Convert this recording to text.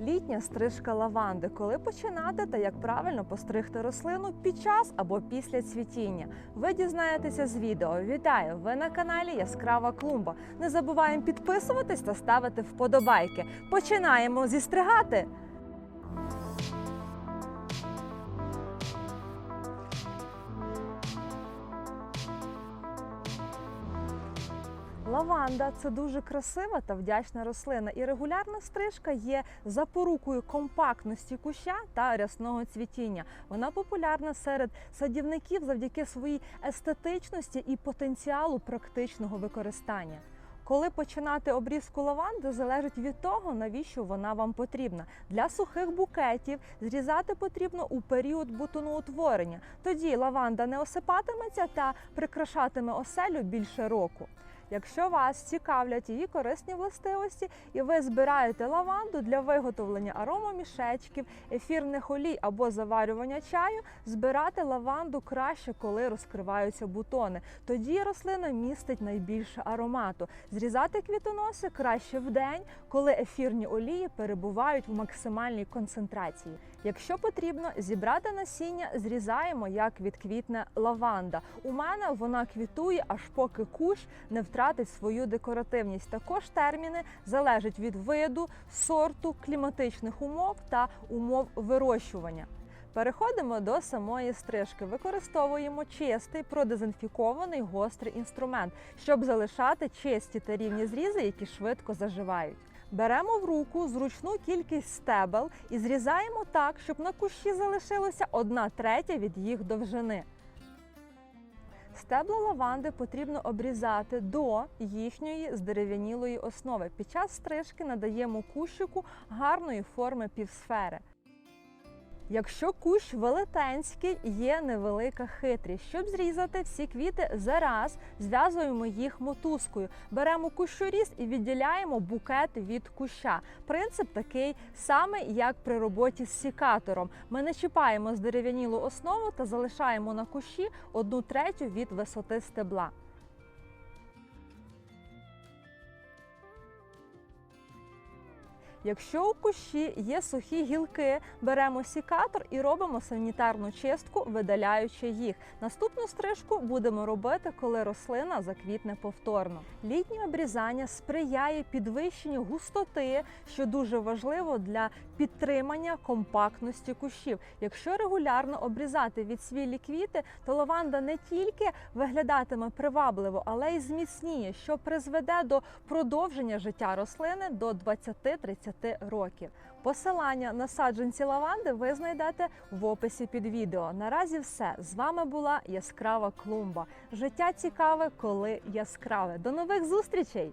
Літня стрижка лаванди. Коли починати та як правильно постригти рослину під час або після цвітіння. Ви дізнаєтеся з відео. Вітаю! Ви на каналі Яскрава Клумба. Не забуваємо підписуватись та ставити вподобайки. Починаємо зістригати. Лаванда це дуже красива та вдячна рослина, і регулярна стрижка є запорукою компактності куща та рясного цвітіння. Вона популярна серед садівників завдяки своїй естетичності і потенціалу практичного використання. Коли починати обрізку лаванди, залежить від того, навіщо вона вам потрібна. Для сухих букетів зрізати потрібно у період бутоноутворення. Тоді лаванда не осипатиметься та прикрашатиме оселю більше року. Якщо вас цікавлять її корисні властивості, і ви збираєте лаванду для виготовлення аромамішечків, ефірних олій або заварювання чаю, збирати лаванду краще, коли розкриваються бутони. Тоді рослина містить найбільше аромату. Зрізати квітоноси краще в день, коли ефірні олії перебувають в максимальній концентрації. Якщо потрібно зібрати насіння, зрізаємо як відквітне лаванда. У мене вона квітує, аж поки кущ не втратить свою декоративність. Також терміни залежать від виду, сорту, кліматичних умов та умов вирощування. Переходимо до самої стрижки. Використовуємо чистий продезінфікований гострий інструмент, щоб залишати чисті та рівні зрізи, які швидко заживають. Беремо в руку зручну кількість стебел і зрізаємо так, щоб на кущі залишилося одна третя від їх довжини. Стебла лаванди потрібно обрізати до їхньої здерев'янілої основи. Під час стрижки надаємо кущику гарної форми півсфери. Якщо кущ велетенський, є невелика хитрість. Щоб зрізати всі квіти зараз, зв'язуємо їх мотузкою. Беремо кущоріз і відділяємо букет від куща. Принцип такий самий, як при роботі з сікатором. Ми не чіпаємо здерев'янілу основу та залишаємо на кущі одну третю від висоти стебла. Якщо у кущі є сухі гілки, беремо сікатор і робимо санітарну чистку, видаляючи їх. Наступну стрижку будемо робити, коли рослина заквітне повторно. Літнє обрізання сприяє підвищенню густоти, що дуже важливо для підтримання компактності кущів. Якщо регулярно обрізати відсвілі квіти, то лаванда не тільки виглядатиме привабливо, але й зміцніє, що призведе до продовження життя рослини до 20-30 років. Посилання на саджанці лаванди ви знайдете в описі під відео. Наразі все з вами була яскрава клумба. Життя цікаве, коли яскраве. До нових зустрічей!